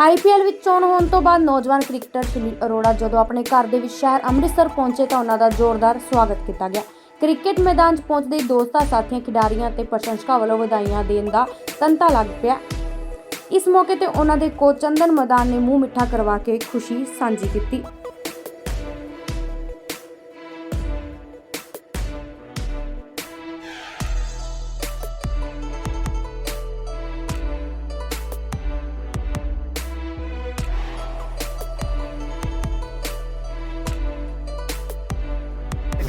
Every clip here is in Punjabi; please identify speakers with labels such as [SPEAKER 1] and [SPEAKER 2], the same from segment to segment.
[SPEAKER 1] ਆਈਪੀਐਲ ਵਿੱਚ ਚੋਣ ਹੋਣ ਤੋਂ ਬਾਅਦ ਨੌਜਵਾਨ ਕ੍ਰਿਕਟਰ ਸੁਨੀਲ ਅਰੋੜਾ ਜਦੋਂ ਆਪਣੇ ਘਰ ਦੇ ਵਿੱਚ ਸ਼ਹਿਰ ਅੰਮ੍ਰਿਤਸਰ ਪਹੁੰਚੇ ਤਾਂ ਉਹਨਾਂ ਦਾ ਜ਼ੋਰਦਾਰ ਸਵਾਗਤ ਕੀਤਾ ਗਿਆ। ਕ੍ਰਿਕਟ ਮੈਦਾਨ 'ਚ ਪਹੁੰਚਦੇ ਦੋਸਤਾਂ, ਸਾਥੀਆਂ, ਖਿਡਾਰੀਆਂ ਤੇ ਪ੍ਰਸ਼ੰਸਕਾਂ ਵੱਲੋਂ ਵਧਾਈਆਂ ਦੇਣ ਦਾ ਤੰਤਾ ਲੱਗ ਪਿਆ। ਇਸ ਮੌਕੇ ਤੇ ਉਹਨਾਂ ਦੇ ਕੋਚ ਚੰਦਨ ਮਦਾਨ ਨੇ ਮੂੰਹ ਮਿੱਠਾ ਕਰਵਾ ਕੇ ਖੁਸ਼ੀ ਸਾਂਝੀ ਕੀਤੀ।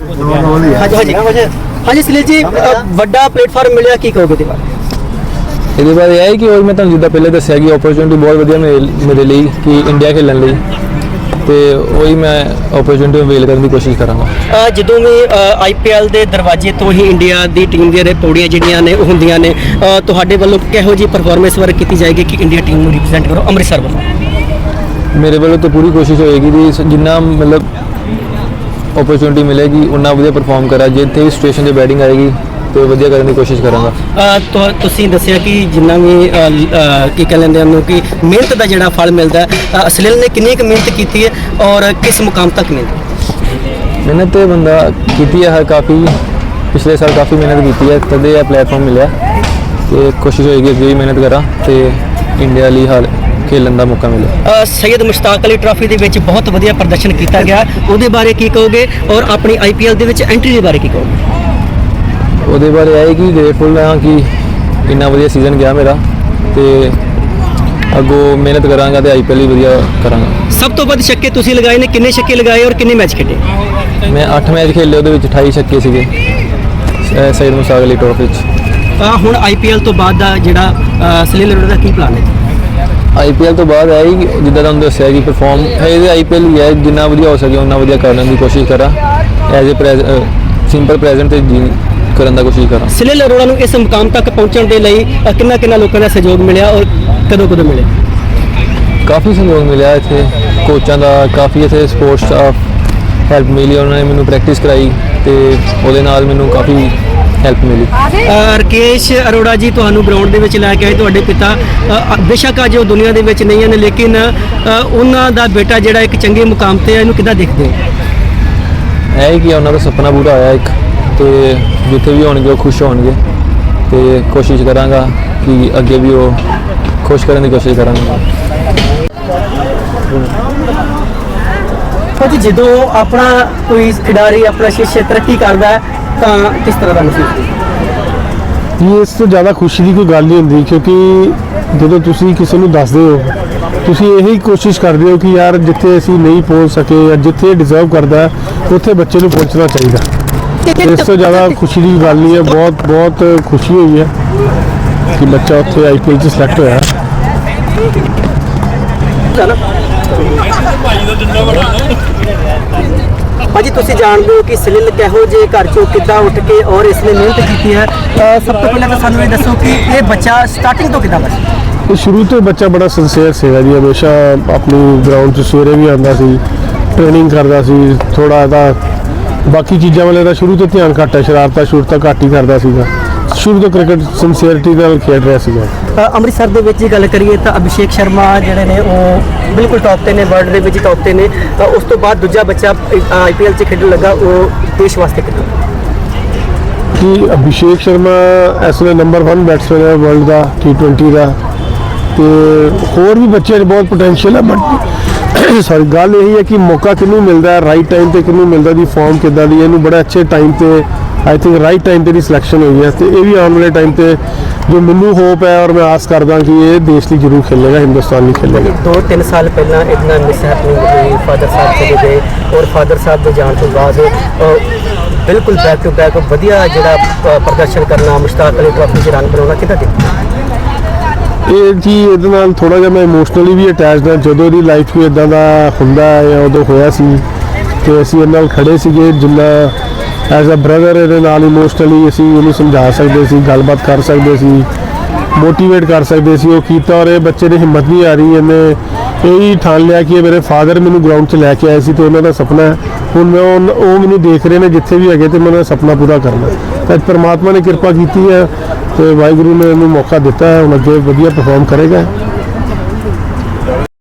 [SPEAKER 2] ਹਾਂਜੀ ਹਾਂਜੀ ਹਾਂਜੀ। ਸੁਨੀਲ ਜੀ ਅ, ਵੱਡਾ ਪਲੇਟਫਾਰਮ ਮਿਲਿਆ ਕੀ ਕਹੋਗੇ ਤੇ ਬਾਰੇ?
[SPEAKER 3] ਇਹਦੇ ਬਾਰੇ ਇਹ ਹੈ ਕਿ ਉਹ ਮੈਂ ਤੁਹਾਨੂੰ ਜਿੱਦਾਂ ਪਹਿਲੇ ਦੱਸਿਆ ਕਿ ਓਪਰਚੁਨਿਟੀ ਬਹੁਤ ਵਧੀਆ ਮੇਰੇ ਮੇਰੇ ਲਈ ਕਿ ਇੰਡੀਆ ਖੇਲਣ ਲਈ। ਤੇ ਉਹੀ ਮੈਂ ਓਪਰਚੁਨਿਟੀ ਅਵੇਲ ਕਰਨ ਦੀ ਕੋਸ਼ਿਸ਼ ਕਰਾਂਗਾ।
[SPEAKER 2] ਅ, ਜਦੋਂ ਵੀ ਆਈਪੀਐਲ ਦੇ ਦਰਵਾਜ਼ੇ ਤੋਂ ਹੀ ਇੰਡੀਆ ਦੀ ਟੀਮ ਦੀਆਂ ਪੌੜੀਆਂ ਜਿਹੜੀਆਂ ਨੇ ਉਹ ਹੁੰਦੀਆਂ ਨੇ ਅ, ਤੁਹਾਡੇ ਵੱਲੋਂ ਕਿਹੋ ਜੀ ਪਰਫਾਰਮੈਂਸ ਵਰਕ ਕੀਤੀ ਜਾਏਗੀ ਕਿ ਇੰਡੀਆ ਟੀਮ ਨੂੰ ਰਿਪਰੈਜ਼ੈਂਟ ਕਰੋ? ਅੰਮ੍ਰਿਤਸਰ ਵੱਲੋਂ।
[SPEAKER 3] ਮੇਰੇ ਵੱਲੋਂ ਤਾਂ ਪੂਰੀ ਕੋਸ਼ਿਸ਼ ਹੋਏਗੀ ਕਿ ਸ- ਜਿੰਨਾ ਮਤਲਬ ਓਪਰਚੁਨਿਟੀ ਮਿਲੇਗੀ ਉਨਾ ਵਧੀਆ ਪਰਫਾਰਮ ਕਰਾਂ ਜਿੱਥੇ ਵੀ ਸਿਚੁਏਸ਼ਨ 'ਚ ਬੈਟਿੰਗ ਆਏਗੀ ਤੇ ਵਧੀਆ ਕਰਨ ਦੀ ਕੋਸ਼ਿਸ਼ ਕਰਾਂਗਾ।
[SPEAKER 2] ਤੁਹਾ- ਤੁਸੀਂ ਦੱਸਿਆ ਕਿ ਜਿੰਨਾ ਵੀ ਲ- ਕੀ ਕਹਿੰਦੇ ਨੇ ਉਹਨੂੰ ਕਿ ਮਿਹਨਤ ਦਾ ਜਿਹੜਾ ਫਲ ਮਿਲਦਾ ਹੈ ਅ, ਸੁਨੀਲ ਨੇ ਕਿੰਨੀ ਕੁ ਮਿਹਨਤ ਕੀਤੀ ਹੈ ਔਰ ਕਿਸ ਮੁਕਾਮ ਤੱਕ ਮਿਲੀ?
[SPEAKER 3] ਮਿਹਨਤ ਤੇ ਬੰਦਾ ਕੀਤੀ ਹੈ ਕਾਫੀ ਪਿਛਲੇ ਸਾਲ ਕਾਫੀ ਮਿਹਨਤ ਕੀਤੀ ਹੈ ਤਦੇ ਇਹ ਪਲੇਟਫਾਰਮ ਮਿਲਿਆ। ਤੇ ਕੋਸ਼ਿਸ਼ ਹੋਏਗੀ ਅੱਗੇ ਵੀ ਮਿਹਨਤ ਕਰਾਂ ਤੇ ਇੰਡੀਆ ਲਈ ਹਾਲ ਖੇਲਣ ਦਾ ਮੌਕਾ ਮਿਲੇ
[SPEAKER 2] ਅ, ਸੈਯਦ ਮੁਸ਼ਤਾਕ ਅਲੀ ਟਰਾਫੀ ਦੇ ਵਿੱਚ ਬਹੁਤ ਵਧੀਆ ਪ੍ਰਦਰਸ਼ਨ ਕੀਤਾ ਗਿਆ। ਉਹਦੇ ਬਾਰੇ ਕੀ ਕਹੋਗੇ ਔਰ ਆਪਣੀ ਆਈਪੀਐਲ ਦੇ ਵਿੱਚ ਐਂਟਰੀ ਦੇ ਬਾਰੇ ਕੀ ਕਹੋਗੇ?
[SPEAKER 3] ਉਹਦੇ ਬਾਰੇ ਇਹ ਹੈ ਕਿ ਗ੍ਰੇਟਫੁਲ ਹਾਂ ਕਿ ਇੰਨਾ ਵਧੀਆ ਸੀਜ਼ਨ ਗਿਆ ਮੇਰਾ ਤੇ ਅੱਗੋਂ ਮਿਹਨਤ ਕਰਾਂਗਾ ਤੇ ਆਈਪੀਐਲ ਵੀ ਵਧੀਆ ਕਰਾਂਗਾ।
[SPEAKER 2] ਸਭ ਤੋਂ ਵੱਧ ਛੱਕੇ ਤੁਸੀਂ ਲਗਾਏ ਨੇ ਕਿੰਨੇ ਛੱਕੇ ਲਗਾਏ ਔਰ ਕਿੰਨੇ ਮੈਚ ਖੇਡੇ?
[SPEAKER 3] ਮੈਂ 8 ਮੈਚ ਖੇਲੇ ਉਹਦੇ ਵਿੱਚ 28 ਛੱਕੇ ਸੀਗੇ ਸ- ਸੈਯਦ ਮੁਸਾਗ ਅਲੀ ਟਰੋਫੀ 'ਚ।
[SPEAKER 2] ਅ, ਹੁਣ ਆਈਪੀਐਲ ਤੋਂ ਬਾਅਦ ਦਾ ਜਿਹੜਾ ਸਲੀਲ ਦਾ ਕੀ ਪਲਾਨ ਹੈ?
[SPEAKER 3] ਆਈਪੀਐਲ ਤੋਂ ਬਾਅਦ ਹੈ ਕਿ ਜਿੱਦਾਂ ਤੁਹਾਨੂੰ ਦੱਸਿਆ ਕਿ ਪਰਫਾਰਮ ਹੈ ਇਹਦੇ ਆਈਪੀਐਲ ਹੀ ਹੈ ਜਿੰਨਾ ਵਧੀਆ ਹੋ ਸਕੇ ਉਨਾ ਵਧੀਆ ਕਰਨ ਦੀ ਕੋਸ਼ਿਸ਼ ਕਰਾਂ। ਐਜ਼ ਅ ਸਿੰਪਲ ਪ੍ਰੈਜ਼ੈਂਟ ਤੇ ਜੀ ਕਰਨ ਦਾ ਕੋਸ਼ਿਸ਼ ਕਰਾਂ।
[SPEAKER 2] ਸਲੀਲ ਅਰੋੜਾ ਨੂੰ ਇਸ ਮੁਕਾਮ ਤੱਕ ਪਹੁੰਚਣ ਦੇ ਲਈ ਕਿੰਨਾ ਕਿੰਨਾ ਲੋਕਾਂ ਦਾ ਸਹਿਯੋਗ ਮਿਲਿਆ ਔਰ ਕਦੋਂ ਕਦੋਂ ਮਿਲਿਆ
[SPEAKER 3] ਕਾਫੀ ਸਹਿਯੋਗ ਮਿਲਿਆ ਇੱਥੇ। ਕੋਚਾਂ ਦਾ ਕਾਫੀ ਇੱਥੇ ਸਪੋਰਟਸ ਸਟਾਫ ਹੈਲਪ ਮਿਲੀ ਉਹਨਾਂ ਨੇ ਮੈਨੂੰ ਪ੍ਰੈਕਟਿਸ ਕਰਾਈ ਤੇ ਉਹਦੇ ਨਾਲ ਮੈਨੂੰ ਕਾਫੀ ਹੈਲਪ ਮਿਲੀ।
[SPEAKER 2] ਰਕੇਸ਼ ਅਰੋੜਾ ਜੀ ਤੁਹਾਨੂੰ ਗਰਾਊਂਡ ਦੇ ਵਿੱਚ ਲੈ ਕੇ ਆਏ ਤੁਹਾਡੇ ਪਿਤਾ। ਅ, ਬੇਸ਼ੱਕ ਅੱਜ ਉਹ ਦੁਨੀਆ ਦੇ ਵਿੱਚ ਨਹੀਂ ਹਨ ਲੇਕਿਨ ਉਹਨਾਂ ਦਾ ਬੇਟਾ ਜਿਹੜਾ ਇੱਕ ਚੰਗੇ ਮੁਕਾਮ ਤੇ ਹੈ ਇਹਨੂੰ ਕਿੱਦਾਂ ਦੇਖਦੇ ਹੋ?
[SPEAKER 3] ਇਹ ਹੀ ਕਿ ਉਹਨਾਂ ਦਾ ਸੁਪਨਾ ਪੂਰਾ ਹੋਇਆ ਇੱਕ ਤੇ ਜਿੱਥੇ ਵੀ ਹੋਣਗੇ ਉਹ ਖੁਸ਼ ਹੋਣਗੇ। ਤੇ ਕੋਸ਼ਿਸ਼ ਕਰਾਂਗਾ ਕਿ ਅੱਗੇ ਵੀ ਉਹ ਖੁਸ਼ ਕਰਨ ਦੀ ਕੋਸ਼ਿਸ਼ ਕਰਾਂਗਾ।
[SPEAKER 2] ਭਾਜੀ ਜਦੋਂ ਆਪਣਾ ਕੋਈ ਖਿਡਾਰੀ ਆਪਣਾ ਸ਼ਿਸ਼ ਤਰੱਕੀ ਕਰਦਾ ਹੈ ਤਾਂ ਕਿਸ ਤਰ੍ਹਾਂ ਦਾ ਮਹਿਸੂਸ ਹੁੰਦਾ
[SPEAKER 4] ਇਹ ਇਸ ਤੋਂ ਜ਼ਿਆਦਾ ਖੁਸ਼ੀ ਦੀ ਕੋਈ ਗੱਲ ਨਹੀਂ ਹੁੰਦੀ ਕਿਉਂਕਿ ਜਦੋਂ ਤੁਸੀਂ ਕਿਸੇ ਨੂੰ ਦੱਸਦੇ ਹੋ ਤੁਸੀਂ ਇਹੀ ਕੋਸ਼ਿਸ਼ ਕਰਦੇ ਹੋ ਕਿ ਯਾਰ ਜਿੱਥੇ ਅਸੀਂ ਨਹੀਂ ਪਹੁੰਚ ਸਕੇ ਜਾਂ ਜਿੱਥੇ ਡਿਜ਼ਰਵ ਕਰਦਾ ਹੈ, ਉੱਥੇ ਬੱਚੇ ਨੂੰ ਪਹੁੰਚਣਾ ਚਾਹੀਦਾ। ਇਸ ਤੋਂ ਜ਼ਿਆਦਾ ਖੁਸ਼ੀ ਦੀ ਗੱਲ ਨਹੀਂ ਹੈ ਬਹੁਤ ਬਹੁਤ ਖੁਸ਼ੀ ਹੋਈ ਹੈ ਕਿ ਬੱਚਾ ਉੱਥੇ ਆਈਪੀਐਲ 'ਚ ਸਿਲੈਕਟ ਹੋਇਆ।
[SPEAKER 2] ਭਾਜੀ ਤੁਸੀਂ ਜਾਣਦੇ ਹੋ ਕਿ ਸਲਿਲ ਕਿਹੋ ਜੇ ਘਰ ਚੋਂ ਕਿੱਦਾਂ ਉੱਠ ਕੇ ਔਰ ਇਸਨੇ ਮਿਹਨਤ ਕੀਤੀ ਹੈ? ਅ, ਸਭ ਤੋਂ ਪਹਿਲਾਂ ਤਾਂ ਸਾਨੂੰ ਇਹ ਦੱਸੋ ਕਿ ਇਹ ਬੱਚਾ ਸਟਾਰਟਿੰਗ ਤੋਂ ਕਿੱਦਾਂ ਬਚਿਆ
[SPEAKER 4] ਇਹ ਸ਼ੁਰੂ ਤੋਂ ਬੱਚਾ ਬੜਾ ਸਿੰਸੀਅਰ ਸੀਗਾ ਜੀ। ਹਮੇਸ਼ਾ ਆਪਣੀ ਗਰਾਊਂਡ 'ਚ ਸਵੇਰੇ ਵੀ ਆਉਂਦਾ ਸੀ ਟ੍ਰੇਨਿੰਗ ਕਰਦਾ ਸੀ ਥੋੜਾ ਇਹਦਾ ਬਾਕੀ ਚੀਜ਼ਾਂ ਵਾਲੇ ਦਾ ਸ਼ੁਰੂ ਤੋਂ ਧਿਆਨ ਘੱਟ ਹੈ ਸ਼ਰਾਰਤਾਂ ਸ਼ੁਰਤਾਂ ਘੱਟ ਹੀ ਕਰਦਾ ਸੀਗਾ। ਸ਼ੁਰੂ ਤੋਂ ਕ੍ਰਿਕਟ ਸਿੰਸੀਅਰਿਟੀ ਨਾਲ ਖੇਡ ਰਿਹਾ ਸੀਗਾ।
[SPEAKER 2] ਅ, ਅੰਮ੍ਰਿਤਸਰ ਦੇ ਵਿੱਚ ਹੀ ਗੱਲ ਕਰੀਏ ਤਾਂ ਅਭਿਸ਼ੇਕ ਸ਼ਰਮਾ ਜਿਹੜੇ ਨੇ ਉਹ ਬਿਲਕੁਲ ਟੌਪ ਤੇ ਨੇ ਵਰਲਡ ਦੇ ਵਿੱਚ ਟੌਪ ਤੇ ਨੇ। ਤਾਂ ਉਸ ਤੋਂ ਬਾਅਦ ਦੂਜਾ ਬੱਚਾ ਆਈਪੀਐਲ 'ਚ ਖੇਡਣ ਲੱਗਾ ਉਹ ਦੇਸ਼ ਵਾਸਤੇ ਕਿੱਦਾਂ?
[SPEAKER 4] ਕਿ ਅਭਿਸ਼ੇਕ ਸ਼ਰਮਾ ਇਸ ਵੇਲੇ ਨੰਬਰ 1 ਬੈਟਸਮੈਨ ਹੈ ਵਰਲਡ ਦਾ T20 ਦਾ। ਤੇ ਹੋਰ ਵੀ ਬੱਚੇ 'ਚ ਬਹੁਤ ਪੋਟੈਂਸ਼ੀਅਲ ਹੈ ਬਟ ਸਾਰੀ ਗੱਲ ਇਹੀ ਹੈ ਕਿ ਮੌਕਾ ਕਿਹਨੂੰ ਮਿਲਦਾ ਹੈ ਰਾਈਟ ਟਾਈਮ ਤੇ ਕਿਹਨੂੰ ਮਿਲਦਾ ਦੀ ਫਾਰਮ ਕਿੱਦਾਂ ਦੀ ਹੈ, ਇਹਨੂੰ ਬੜਾ ਅੱਛੇ ਟਾਈਮ ਤੇ ਆਈ ਥਿੰਕ ਰਾਈਟ ਟਾਈਮ ਤੇ ਦੀ ਸਿਲੈਕਸ਼ਨ ਹੋਈ ਹੈ ਤੇ ਇਹ ਵੀ ਆਉਣ ਵਾਲੇ ਟਾਈਮ ਤੇ ਜੋ ਮੈਨੂੰ ਹੋਪ ਹੈ ਔਰ ਮੈਂ ਆਸ ਕਰਦਾ ਕਿ ਇਹ ਦੇਸ਼ ਲਈ ਜ਼ਰੂਰ ਖੇਲੇਗਾ ਹਿੰਦੁਸਤਾਨ ਲਈ ਖੇਲੇਗਾ।
[SPEAKER 2] ਦੋ ਤਿੰਨ ਸਾਲ ਪਹਿਲਾਂ ਇਤਨਾ ਮਿਸ ਹੈਪਨਿੰਗ ਹੋਈ ਫਾਦਰ ਸਾਹਿਬ ਚਲੇ ਗਏ ਔਰ ਫਾਦਰ ਸਾਹਿਬ ਦੇ ਜਾਣ ਤੋਂ ਬਾਅਦ ਬਿਲਕੁਲ ਬੈਕ ਟੂ ਬੈਕ ਵਧੀਆ ਜਿਹੜਾ ਪ੍ਰਦਰਸ਼ਨ ਕਰਨਾ ਮੁਸ਼ਤਾਕ ਅਲੀ ਟਰਾਫੀ 'ਚ ਰਨ ਬਣਾਉਣਾ ਕਿੱਦਾਂ ਦੇਖਦੇ
[SPEAKER 4] ਇਹ ਜੀ ਇਹਦੇ ਨਾਲ ਥੋੜਾ ਜਿਹਾ ਮੈਂ ਇਮੋਸ਼ਨਲੀ ਵੀ ਅਟੈਚਡ ਹਾਂ ਜਦੋਂ ਦੀ ਲਾਈਫ ਵੀ ਇਦਾਂ ਦਾ ਹੁੰਦਾ ਹੈ ਜਾਂ ਉਦੋਂ ਹੋਇਆ ਸੀ ਤੇ ਅਸੀਂ ਇਹਦੇ ਨਾਲ ਖੜੇ ਸੀਗੇ ਜਿੰਨਾ ਐਜ਼ ਅ ਬ੍ਰਦਰ ਇਹਦੇ ਨਾਲ ਇਮੋਸ਼ਨਲੀ ਅਸੀਂ ਉਹਨੂੰ ਸਮਝਾ ਸਕਦੇ ਸੀ, ਗੱਲਬਾਤ ਕਰ ਸਕਦੇ ਸੀ ਮੋਟੀਵੇਟ ਕਰ ਸਕਦੇ ਸੀ, ਉਹ ਕੀਤਾ ਔਰ ਇਹ ਬੱਚੇ ਦੀ ਹਿੰਮਤ ਨਹੀਂ ਆ ਰਹੀ ਇਹਨੇ ਇਹ ਹੀ ਠਾਣ ਲਿਆ ਕਿ ਇਹ ਮੇਰੇ ਫਾਦਰ ਮੈਨੂੰ ਗਰਾਊਂਡ 'ਚ ਲੈ ਕੇ ਆਏ ਸੀ ਤੇ ਉਹਨਾਂ ਦਾ ਸੁਪਨਾ ਹੈ। ਹੁਣ ਮੈਂ ਉਹ ਮੈਨੂੰ ਦੇਖ ਰਹੇ ਨੇ ਜਿੱਥੇ ਵੀ ਹੈਗੇ ਤੇ ਮੈਂ ਉਹਨਾਂ ਦਾ ਸੁਪਨਾ ਪੂਰਾ ਕਰਨਾ ਤਾਂ ਪਰਮਾਤਮਾ ਨੇ ਕਿਰਪਾ ਕੀਤੀ ਹੈ ਤੇ ਵਾਹਿਗੁਰੂ ਨੇ ਇਹਨੂੰ ਮੌਕਾ ਦਿੱਤਾ ਹੈ। ਹੁਣ ਅੱਗੇ ਵਧੀਆ ਪਰਫਾਰਮ ਕਰੇਗਾ।